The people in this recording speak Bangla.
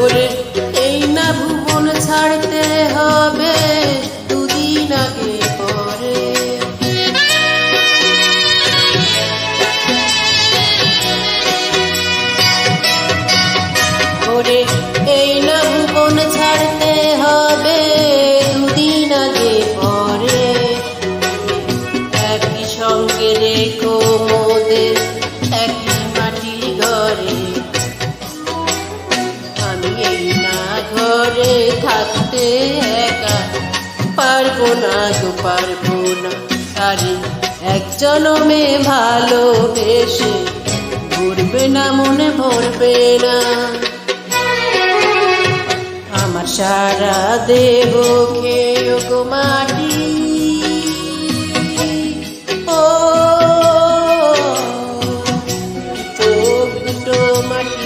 ওরে এই না ভুবন ছাড়তে হবে দুদিন আগে পরে। ওরে ছাড়তে হবে দুদিন আগে পরে। একই সঙ্গে রেখো এই না ঘরে থাকতে একা। পারব না তো পারব না। তারে একজন জনমে ভালোবেসে ঘুরবে না, মনে ভরবে না। আমার সারা দেহ খেয়ে গো মাটি। ও মাটি।